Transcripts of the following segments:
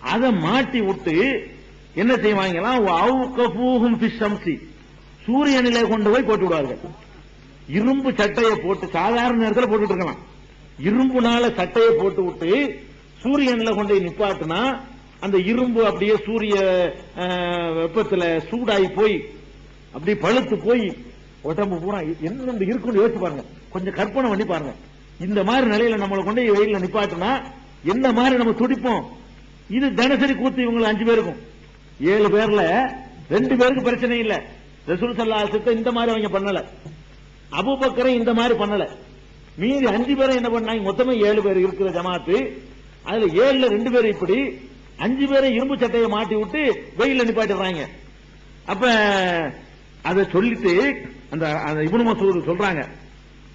அதை மாட்டி விட்டு என்ன செய்வாங்களாம் அவுகபூஹும் சூரியனிலே கொண்டு போய் போட்டு விடுவார்கள் இரும்பு சட்டையை போட்டு சாதாரண நேரத்தில் போட்டுட்டு இருக்கலாம் இரும்புனால சட்டையை போட்டு விட்டு சூரியனில் கொண்டு போய் நிப்பாட்டுனா அந்த இரும்பு அப்படியே சூரிய வெப்பத்தில் சூடாகி போய் அப்படியே பழுத்து போய் உடம்பு பூரா என்ன இந்த இருக்குன்னு யோசிச்சு பாருங்க. கொஞ்சம் கற்பனை பண்ணி பாருங்க. இந்த மாதிரி நிலையில நம்மளை கொண்டு போய் நிப்பாட்டினா நிப்பாட்டுனா என்ன மாதிரி நம்ம துடிப்போம்? இது தினசரி கூத்து இவங்க அஞ்சு பேருக்கும். ஏழு பேர்ல ரெண்டு பேருக்கு பிரச்சனை இல்ல. ரசூல் சல்லா இந்த மாதிரி அவங்க பண்ணல. அபுபக்கரை இந்த மாதிரி பண்ணல. மீதி அஞ்சு பேரை என்ன பண்ணாங்க? மொத்தமே ஏழு பேர் இருக்கிற ஜமாத்து. அதுல ஏழுல ரெண்டு பேர் இப்படி அஞ்சு பேரை இரும்பு சட்டையை மாட்டி விட்டு வெயில்ல நிப்பாட்டிடுறாங்க. அப்ப அதை சொல்லிட்டு அந்த இபுன் மசூர் சொல்றாங்க.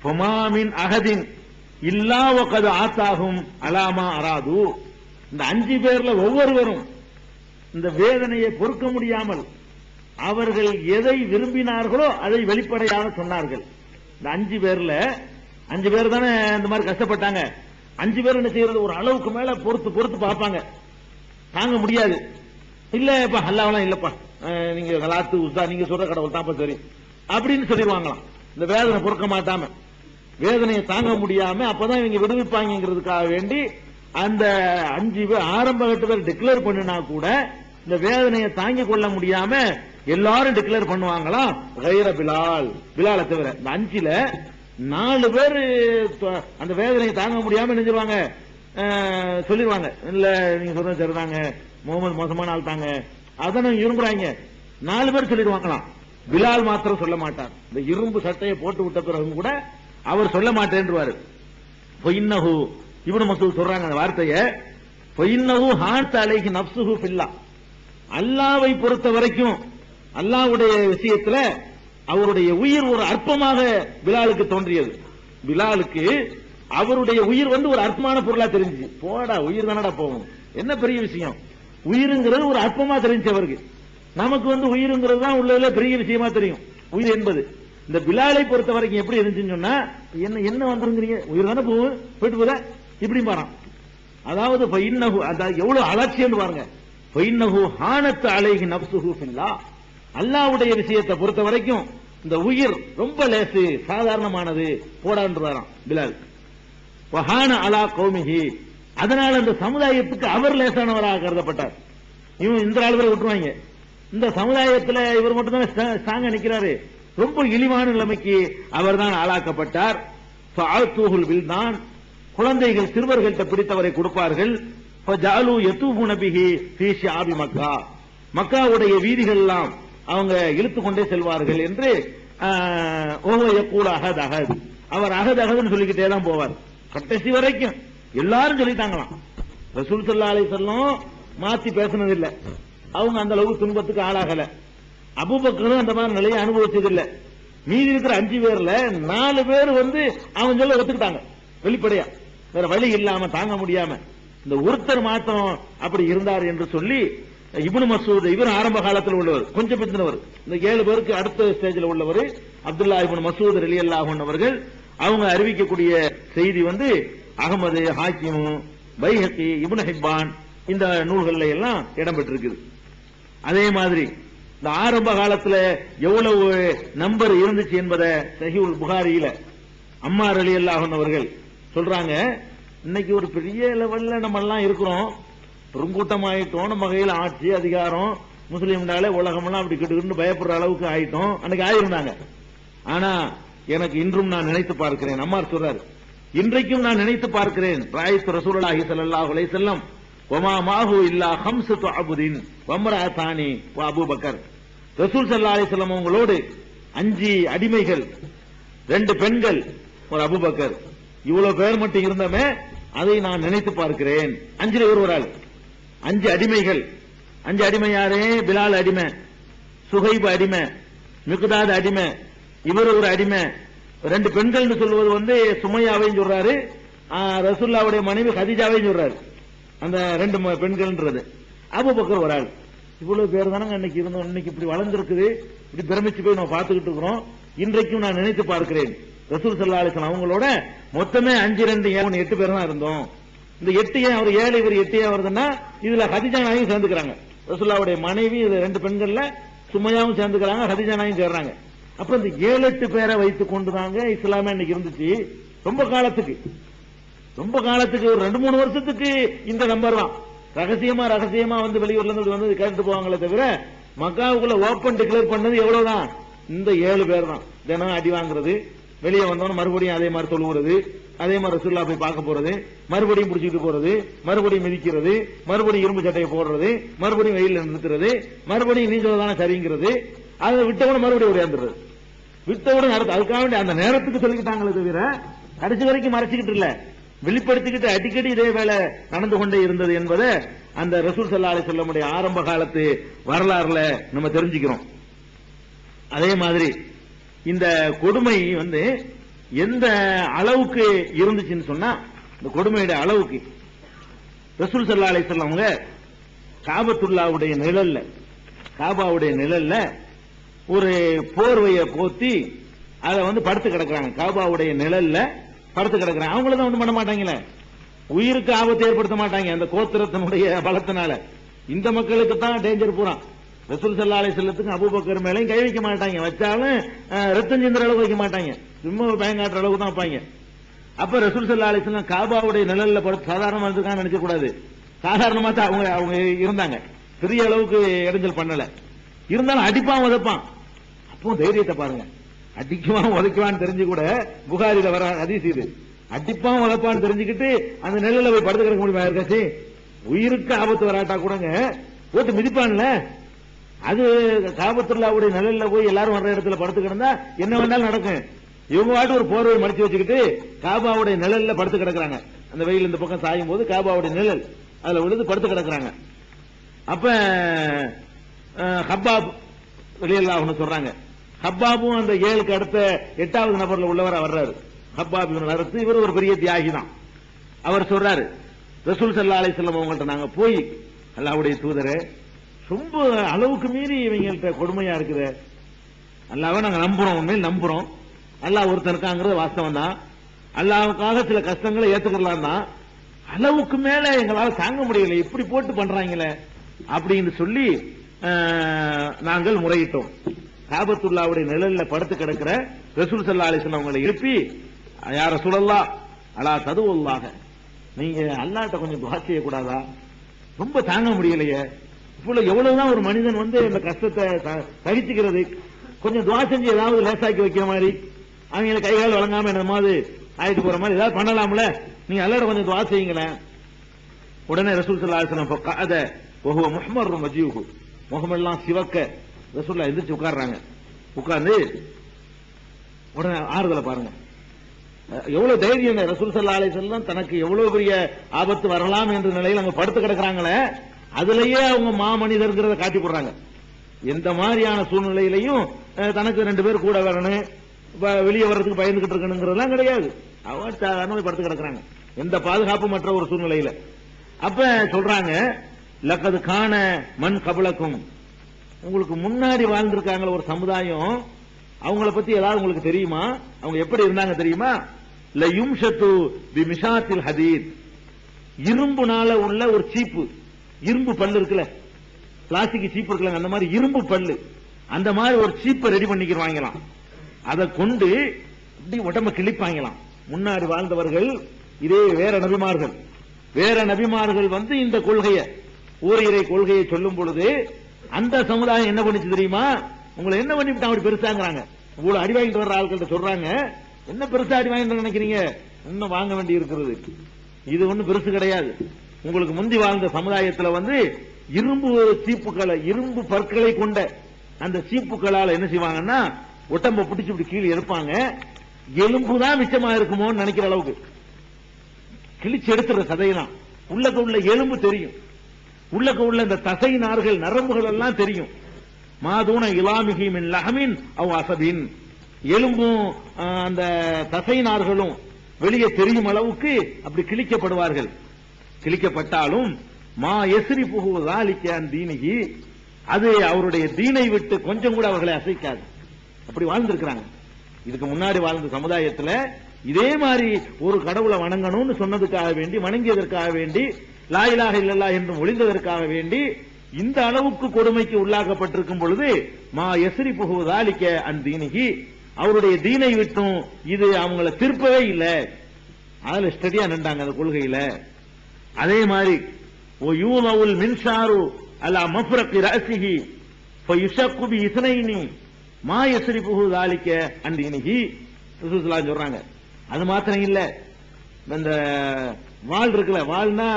பொமாமின் அகதின் இல்லா ஒக்கது ஆத்தாகும் அலாமா அராது. இந்த அஞ்சு பேர்ல ஒவ்வொருவரும் இந்த வேதனையை பொறுக்க முடியாமல் அவர்கள் எதை விரும்பினார்களோ அதை வெளிப்படையாக சொன்னார்கள். இந்த அஞ்சு பேர்ல அஞ்சு பேர் தானே இந்த மாதிரி கஷ்டப்பட்டாங்க. அஞ்சு பேர் என்ன செய்யறது? ஒரு அளவுக்கு மேல பொறுத்து பொறுத்து பார்ப்பாங்க. தாங்க முடியாது. இல்ல இப்ப அல்லாவெல்லாம் இல்லப்பா. நீங்க கலாத்து உஸ்தா நீங்க சொல்ற கடவுள் தான் சரி. அப்படின்னு சொல்லிடுவாங்களாம். இந்த வேதனை பொறுக்க மாட்டாம. வேதனையை தாங்க முடியாம அப்பதான் இவங்க விடுவிப்பாங்கிறதுக்காக வேண்டி அந்த அஞ்சு பேர் ஆரம்ப கட்டத்தில் டிக்ளேர் பண்ணினா கூட இந்த வேதனையை தாங்கி கொள்ள முடியாம எல்லாரும் டிக்ளேர் பண்ணுவாங்களாம் கைர பிலால். பிலாலை தவிர. இந்த அஞ்சுல நாலு பேர் அந்த வேதனையை தாங்க முடியாம நினைஞ்சிருவாங்க. சொல்லிடுவாங்க இல்ல நீங்க சொல்றது சரிதாங்க. முகமது மோசமான ஆள் தாங்க. அதான் இரும்புறாங்க? நாலு பேர் சொல்லிடுவாங்களாம். பிலால் மாத்திரம் சொல்ல மாட்டார். இந்த இரும்பு சட்டையை போட்டு விட்ட பிறகு கூட அவர் சொல்ல மாட்டேன்றுவாரு. பொய்னஹு இவனு மக்கள் சொல்றாங்க அந்த வார்த்தையை பொய்னவும் ஹார்ட் அலைகி நப்சுஹு ஃபில்லா. அல்லாவை பொறுத்த வரைக்கும் அல்லாவுடைய விஷயத்துல அவருடைய உயிர் ஒரு அற்பமாக பிலாலுக்கு தோன்றியது. பிலாலுக்கு அவருடைய உயிர் வந்து ஒரு அற்பமான பொருளா தெரிஞ்சு போடா உயிர் தானடா போகும். என்ன பெரிய விஷயம்? உயிருங்கிறது ஒரு அற்பமா தெரிஞ்சு அவருக்கு. நமக்கு வந்து உயிருங்கிறது தான் உள்ளதுல பெரிய விஷயமா தெரியும். உயிர் என்பது. இந்த பிலாலை பொறுத்த வரைக்கும் எப்படி இருந்துச்சுன்னு சொன்னா என்ன என்ன வந்துருங்கிறீங்க? உயிர் தானே போகும் போயிட்டு போதா? இப்படி பாறான் அதாவது பைன்னஹு எவ்வளவு அலட்சியம் பாருங்க. பைன்னஹு ஹானத்து அழகி நப்சுஹு அல்லாவுடைய அல்லாஹ்வுடைய விஷயத்தை பொறுத்த வரைக்கும் இந்த உயிர் ரொம்ப லேசு சாதாரணமானது போடான்றாராம் பிலால். வஹான அலா கௌமிஹி. அதனால இந்த சமுதாயத்துக்கு அவர் லேசானவராக கருதப்பட்டார். இவன் இந்த ஆள் விட்டுருவாங்க. இந்த சமுதாயத்துல இவர் மட்டும்தான் ஸ்ட்ரா- ஸ்ட்ராங்கா நிக்கிறாரு. ரொம்ப இழிவான நிலைமைக்கு அவர்தான் ஆளாக்கப்பட்டார். ஃபஅத்துஹுல் வில்தான். குழந்தைகள் சிறுவர்கள்ட்ட பிடித்தவரை கொடுப்பார்கள். மக்கா. மக்காவுடைய வீதிகள் எல்லாம் அவங்க இழுத்து கொண்டே செல்வார்கள் என்று ஆஹ், அகத் அகது அவர் அகத் அகதுன்னு சொல்லிக்கிட்டே தான் போவார். கடைசி வரைக்கும் எல்லாரும் சொல்லிட்டாங்களாம். ரசூல் சல்லா அலி சொல்லும் மாத்தி பேசினதில்லை. இல்ல அவங்க அந்த அளவுக்கு துன்பத்துக்கு ஆளாகல. அபுபக்கரும் அந்த மாதிரி நிலையை அனுபவிச்சது இல்ல மீதி இருக்கிற அஞ்சு பேர்ல நாலு பேர் வந்து அவன் சொல்ல ஒத்துக்கிட்டாங்க. வெளிப்படையா. வேற வழி இல்லாம தாங்க முடியாம இந்த ஒருத்தர் மாத்தம் அப்படி இருந்தார் என்று சொல்லி இபுனு மசூத் இவர் ஆரம்ப காலத்தில் உள்ளவர் கொஞ்சம் பிந்தினவர். இந்த ஏழு பேருக்கு அடுத்த ஸ்டேஜில் உள்ளவர். அப்துல்லா இபுன் மசூத் ரலியல்லாஹு அவர்கள் அவங்க அறிவிக்கக்கூடிய செய்தி வந்து அகமது ஹாக்கிம் பைஹக்கி இபுன் ஹிப்பான் இந்த நூல்கள்ல எல்லாம் இடம்பெற்றிருக்குது. அதே மாதிரி இந்த ஆரம்ப காலத்துல எவ்வளவு நம்பர் இருந்துச்சு என்பதை சஹிவுல் புகாரியில அம்மார் அலி அவர்கள் சொல்றாங்க இன்னைக்கு ஒரு பெரிய லெவல்ல நம்ம எல்லாம் இருக்கிறோம். பெருங்கூட்டம் ஆயிட்டோம் நம்ம கையில் ஆட்சி அதிகாரம் முஸ்லீம்னாலே உலகமெல்லாம் அப்படி கிட்டு பயப்படுற அளவுக்கு ஆயிட்டோம். அன்னைக்கு ஆயிருந்தாங்க. ஆனா எனக்கு இன்றும் நான் நினைத்து பார்க்கிறேன். அம்மார் சொல்றாரு இன்றைக்கும் நான் நினைத்து பார்க்கிறேன். ராயித் ரசூலுல்லாஹி ஸல்லல்லாஹு அலைஹி செல்லம் வமா மாஹு இல்லா ஹம்சத்து அபுதீன் வம்ரஅதானி வ அபூபக்கர். ரசூல் சல்லா அலைஹி வஸல்லம் அவங்களோடு அஞ்சு அடிமைகள் ரெண்டு பெண்கள் ஒரு அபுபக்கர். இவ்வளவு பேர் மட்டும் இருந்தமே அதை நான் நினைத்து பார்க்கிறேன். அஞ்சுல ஒரு ஒரு ஆள் அஞ்சு அடிமைகள். அஞ்சு அடிமை யாரே? பிலால் அடிமை சுகைபு அடிமை மிகுதாது அடிமை. இவர் ஒரு அடிமை. ரெண்டு பெண்கள்னு சொல்லுவது வந்து சுமையாவையும் சொல்றாரு. ரசுல்லாவுடைய மனைவி கதிஜாவையும் சொல்றாரு. அந்த ரெண்டு ம- பெண்கள்ன்றது. அபூபக்கர் ஒரு ஆள் இவ்வளவு பேர் தானங்க இன்னைக்கு இருந்தோம். இன்னைக்கு இப்படி வளர்ந்துருக்குது. இப்படி பிரமிச்சு போய் நம்ம பார்த்துக்கிட்டு இருக்கிறோம். இன்றைக்கும் நான் நினைத்து பார்க்கிறேன். ரசூல் சல்லா அலிஸ்லாம் அவங்களோட மொத்தமே அஞ்சு ரெண்டு ஏழு எட்டு பேர் தான் இருந்தோம். இந்த எட்டு ஏன் அவர் ஏழு இவர் எட்டு ஏன் வருதுன்னா இதுல ஹதிஜா நாயும் சேர்ந்துக்கிறாங்க. ரசூல்லாவுடைய மனைவி இது ரெண்டு பெண்கள்ல சுமையாவும் சேர்ந்துக்கிறாங்க ஹதிஜா நாயும் சேர்றாங்க. அப்ப இந்த ஏழு எட்டு பேரை வைத்துக் கொண்டுதாங்க இஸ்லாமே இன்னைக்கு இருந்துச்சு. ரொம்ப காலத்துக்கு. ரொம்ப காலத்துக்கு ஒரு ரெண்டு மூணு வருஷத்துக்கு இந்த நம்பர் தான். ரகசியமா ரகசியமா வந்து வெளியூர்ல இருந்து வந்து கேட்டு போவாங்களே தவிர மக்காவுக்குள்ள ஓபன் டிக்ளேர் பண்ணது எவ்வளவுதான்? இந்த ஏழு பேர் தான் தினம் அடி வாங்குறது. வெளியே வந்தோன்னு மறுபடியும் அதே மாதிரி தொழுவுறது அதே மாதிரி ரசுல்லா போய் பார்க்க போறது. மறுபடியும் பிடிச்சிட்டு போறது. மறுபடியும் மிதிக்கிறது. மறுபடியும் இரும்பு சட்டையை போடுறது. மறுபடியும் வெயில் நிறுத்துறது. மறுபடியும் நீ சரிங்கிறது. அதை விட்டவன மறுபடியும் ஓடியாந்துறது விட்டவுடன் அடுத்து அதுக்காக வேண்டிய அந்த நேரத்துக்கு சொல்லிக்கிட்டாங்களே தவிர கடைசி வரைக்கும் மறைச்சிக்கிட்டு இல்ல. வெளிப்படுத்திக்கிட்டு அடிக்கடி இதே வேலை நடந்து கொண்டே இருந்தது என்பதை அந்த ரசூல் சல்லா அலி சொல்லமுடைய ஆரம்ப காலத்து வரலாறுல நம்ம தெரிஞ்சுக்கிறோம். அதே மாதிரி இந்த கொடுமை வந்து எந்த அளவுக்கு இருந்துச்சுன்னு சொன்னா இந்த கொடுமையுடைய அளவுக்கு. ரசூல் சல்லா அலை சொல்லவங்க காபத்துல்லாவுடைய நிழல்ல காபாவுடைய நிழல்ல ஒரு போர்வையை போத்தி அதை வந்து படுத்து கிடக்குறாங்க. காபாவுடைய நிழல்ல படுத்து கிடக்குறாங்க. அவங்கள தான் வந்து பண்ண மாட்டாங்களே. உயிருக்கு ஆபத்தை ஏற்படுத்த மாட்டாங்க அந்த கோத்திரத்தினுடைய பலத்தினால. இந்த மக்களுக்கு தான் டேஞ்சர் பூரா. ரசூல் சல்லா அலி செல்லத்துக்கு அபுபக்கர் மேலையும் கை வைக்க மாட்டாங்க. வச்சாலும் ரத்தம் சிந்திர அளவுக்கு வைக்க மாட்டாங்க. சும்மா பயங்காட்டுற அளவுக்கு தான் வைப்பாங்க. அப்ப ரசூல் சல்லா அலி செல்லம் காபாவுடைய நிழல்ல படுத்து சாதாரணமா இருக்கான்னு நினைக்க கூடாது. சாதாரணமா தான் அவங்க அவங்க இருந்தாங்க. பெரிய அளவுக்கு இடைஞ்சல் பண்ணல. இருந்தாலும் அடிப்பான் உதைப்பான். அப்போ தைரியத்தை பாருங்க. அடிக்குவான் உதைக்குவான்னு தெரிஞ்சு கூட புகாரில வர ஹதீஸ் இது. அடிப்பான் உதப்பான்னு தெரிஞ்சுக்கிட்டு அந்த நிழல்ல போய் படுத்து கிடக்க முடியுமா இருக்காச்சு உயிருக்கு ஆபத்து வராட்டா கூடங்க. போட்டு மிதிப்பான்ல. அது காபத்துள்ளாவுடைய நிழல்ல போய் எல்லாரும் வர்ற இடத்துல படுத்து கிடந்தா என்ன வேணாலும் நடக்கும். இவங்க வாட்டு ஒரு போர்வை மடிச்சு வச்சுக்கிட்டு காபாவுடைய நிழல்ல படுத்து கிடக்குறாங்க. அந்த வெயில் இந்த பக்கம் சாயும் போது காபாவுடைய நிழல் அதுல விழுந்து படுத்து கிடக்குறாங்க. அப்ப ஹப்பாப் ஹப்பாப் வெளியெல்லாம் சொல்றாங்க. ஹப்பாபும் அந்த ஏழுக்கு அடுத்த எட்டாவது நபர்ல உள்ளவரா வர்றாரு. ஹப்பாப் இவன் வரத்து இவர் ஒரு பெரிய தியாகி தான். அவர் சொல்றாரு ரசூல் சல்லா அலை செல்லம் அவங்கள்ட்ட நாங்க போய் அல்லாவுடைய தூதரை ரொம்ப அளவுக்கு மீறி இவங்கள்ட்ட கொடுமையா இருக்குது. அல்லாவை நாங்க நம்புறோம் உண்மையில் நம்புறோம். அல்லாஹ் ஒருத்தர் இருக்காங்கிறது வாஸ்தவம் தான். அல்லாவுக்காக சில கஷ்டங்களை ஏத்துக்கலாம் தான். அளவுக்கு மேல எங்களால் தாங்க முடியல இப்படி போட்டு பண்றாங்களே அப்படின்னு சொல்லி நாங்கள் முறையிட்டோம். காபத்துல்லாவுடைய நிழல்ல படுத்து கிடக்கிற ரசூல் சல்லா அலிஸ்லாம் அவங்களை எழுப்பி யார சுழல்லா அலா ததுவல்லாக நீங்க அல்லாட்ட கொஞ்சம் துவா செய்யக்கூடாதா? ரொம்ப தாங்க முடியலையே. இவ்வளவு எவ்வளவுதான் ஒரு மனிதன் வந்து இந்த கஷ்டத்தை த- சகிச்சுக்கிறது கொஞ்சம் துவா செஞ்சு ஏதாவது லேசாக்கி வைக்கிற மாதிரி அவங்களை கைகால் வழங்காம என்ன மாதிரி ஆயிட்டு போற மாதிரி ஏதாவது பண்ணலாம்ல? நீங்க எல்லாரும் கொஞ்சம் துவா செய்யுங்களேன். உடனே ரசூல் சல்லா அலிஸ்லாம் அத ஒஹுவ முஹம்மர் மஜீவுகு முகமெல்லாம் சிவக்க. ரசூல்லா எந்திரிச்சு உட்கார்றாங்க. உட்கார்ந்து உடனே ஆறுதலை பாருங்க. எவ்வளவு தைரியம் ரசூல் சல்லா அலிசல்லாம் தனக்கு எவ்வளவு பெரிய ஆபத்து வரலாம் என்ற நிலையில் அங்க படுத்து கிடக்குறாங்களே? அதுலயே அவங்க மாமனிதர்கிறத காட்டி போடுறாங்க எந்த மாதிரியான சூழ்நிலையிலையும் தனக்கு ரெண்டு பேர் கூட வரணும் வெளியே வர்றதுக்கு பயந்துகிட்டு இருக்கணுங்கிறதெல்லாம் கிடையாது. அவன் சாதாரண படுத்து கிடக்குறாங்க. எந்த பாதுகாப்பு மற்ற ஒரு சூழ்நிலையில. அப்ப சொல்றாங்க லக்கது காண மண் கபலக்கும். உங்களுக்கு முன்னாடி வாழ்ந்திருக்காங்கள ஒரு சமுதாயம் அவங்கள பத்தி ஏதாவது உங்களுக்கு தெரியுமா? அவங்க எப்படி இருந்தாங்க தெரியுமா? ல யும்ஷத்து பி மிஷாத்தில் ஹதீத். இரும்புனால உள்ள ஒரு சீப்பு. இரும்பு பல்லு இருக்குல்ல? பிளாஸ்டிக் சீப்பு இருக்குல்ல அந்த மாதிரி இரும்பு பல்லு. அந்த மாதிரி ஒரு சீப்பை ரெடி பண்ணிக்கிறாங்களாம் அதை கொண்டு இப்படி உடம்ப கிழிப்பாங்களாம் முன்னாடி வாழ்ந்தவர்கள் இதே வேற நபிமார்கள். வேற நபிமார்கள் வந்து இந்த கொள்கையை ஊரையரை கொள்கையை சொல்லும் பொழுது அந்த சமுதாயம் என்ன பண்ணிச்சு தெரியுமா? உங்களை என்ன பண்ணிவிட்டு அப்படி பெருசாங்கிறாங்க. இவ்வளவு அடி வாங்கிட்டு வர்ற ஆட்கள்ட்ட சொல்றாங்க. என்ன பெருசா அடி வாங்கிட்டு நினைக்கிறீங்க? இன்னும் வாங்க வேண்டி இருக்கிறது இது ஒண்ணும் பெருசு கிடையாது. உங்களுக்கு முந்தி வாழ்ந்த சமுதாயத்தில் வந்து இரும்பு சீப்புகளை இரும்பு பற்களை கொண்ட அந்த சீப்புகளால் என்ன செய்வாங்கன்னா உடம்ப பிடிச்சு இப்படி கீழே எடுப்பாங்க. எலும்பு தான் மிச்சமா இருக்குமோன்னு நினைக்கிற அளவுக்கு. கிழிச்சு எடுத்துற சதையெல்லாம். உள்ளக்க உள்ள எலும்பு தெரியும். உள்ளக்க உள்ள இந்த தசை நார்கள் நரம்புகள் எல்லாம் தெரியும். மாதூன இலாமிகிமின் லஹமின் அவ் அசபின். எலும்பும் அந்த தசை நார்களும் வெளியே தெரியும் அளவுக்கு அப்படி கிழிக்கப்படுவார்கள். கிழிக்கப்பட்டாலும் மா எசிரி புகுவதாலிக்கான் தீனிகி அது அவருடைய தீனை விட்டு கொஞ்சம் கூட அவர்களை அசைக்காது. அப்படி வாழ்ந்திருக்கிறாங்க. இதுக்கு முன்னாடி வாழ்ந்த சமுதாயத்துல இதே மாதிரி ஒரு கடவுளை வணங்கணும்னு சொன்னதுக்காக வேண்டி வணங்கியதற்காக வேண்டி லாயிலாக இல்லல்லா என்று ஒளிந்ததற்காக வேண்டி இந்த அளவுக்கு கொடுமைக்கு உள்ளாக்கப்பட்டிருக்கும் பொழுது மா எசிரி புகுவதாலிக்க அன் தீனிகி அவருடைய தீனை விட்டும் இது அவங்கள திருப்பவே இல்லை. அதுல ஸ்டடியா நின்றாங்க அந்த கொள்கையில. அதே மாதிரி மின்சாரு அலா மஃப்ரக் ராசிகி ஃபயுஷக்கு பி இஸ்னைனி மா யஸ்ரி புகுதாலிக்க அன் தீனிகி சொல்றாங்க. அது மாத்திரம் இல்ல. இந்த வாள் இருக்குல்ல வாள்னா